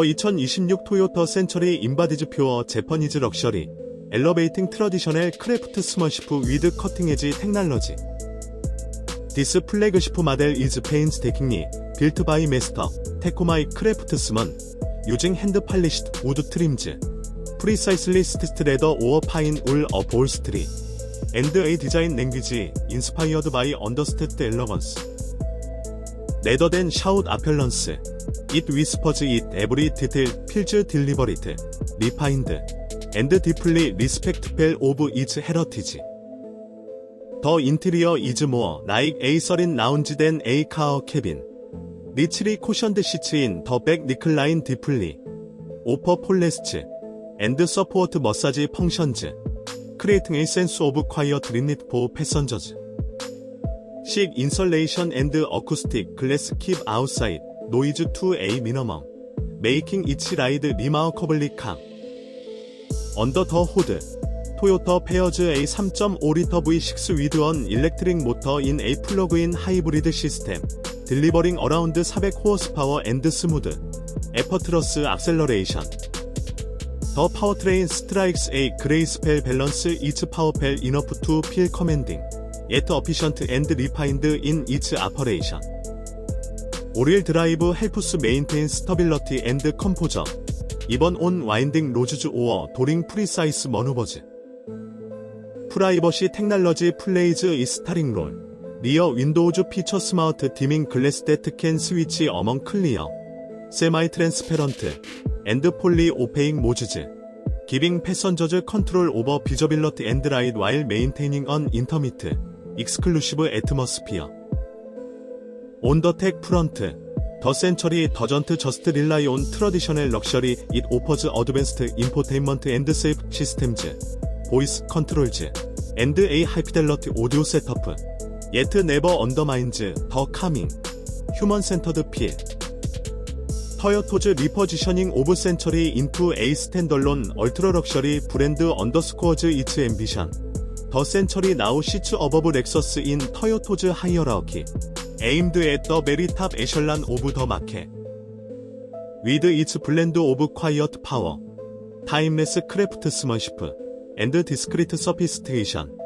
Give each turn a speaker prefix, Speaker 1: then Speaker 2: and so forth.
Speaker 1: 더 2026 토요타 센처리 인바디즈 퓨어 제퍼니즈 럭셔리 엘러베이팅 트러디셔널 크래프트 스머시프 위드 커팅 에지 테크놀로지. 디스 플래그시프 모델 이즈 페인스테킹리 빌트 바이 메스터 테코마이 크래프트 스먼 유징 핸드 팔리시드 우드 트림즈 프리사이슬리 스티스트 레더 오어 파인 울어 볼스트리 앤드 에이 디자인 랭귀지 인스파이어드 바이 언더스테드 엘러건스 레더 댄 샤웃 아펠런스 detail feels deliberate, refined, and deeply respectful of its heritage. The interior is more like a serene lounge than a car cabin. Richly cushioned seats in the back recline deeply, offer forests, and support massage functions, creating a sense of quiet relief for passengers. Chic insulation and acoustic glass keep outside noise to a minimum, making each ride remarkably calm. Under the hood, Toyota pairs a 3.5L V6 with an electric motor in a plug-in hybrid system, delivering around 400 horsepower and smooth, effortless acceleration. The powertrain strikes a balance is powerful enough to feel commanding, yet efficient and refined in its operation. 오릴 드라이브 헬프스 메인테인 스터빌러티 앤드 컴포저. 이번 온 와인딩 로즈즈 오어 도링 프리사이스 머누버즈. 프라이버시 테크놀로지 플레이즈 이스타링 롤. 리어 윈도우즈 피처 스마트 디밍 글래스 데트 캔 스위치 어먼 클리어. 세마이 트랜스페런트. 앤드 폴리 오페잉 모즈즈. 기빙 패선저즈 컨트롤 오버 비저빌러티 앤드 라이드 와일 메인테이닝 언 인터미트 익스클루시브 애트머스피어. 온더텍 프런트 더 센처리 더전트 저스트 릴라이 온 트러디셔널 럭셔리 잇 오퍼즈 어드밴스드 인포테인먼트 앤드 세이프 시스템즈 보이스 컨트롤즈 앤드 에이 하이피델러티 오디오 셋어프 예트 네버 언더마인즈 더 카밍 휴먼 센터드 필 터요토즈 리퍼지셔닝 오브 센처리 인투 에이 스탠덜론 얼트라 럭셔리 브랜드 언더스코어즈 이츠 앰비션 더 센처리 나우 시츠 어버브 렉서스 인 aimed at the very top echelon of the market. With its blend of quiet power, timeless craftsmanship, and discreet sophistication.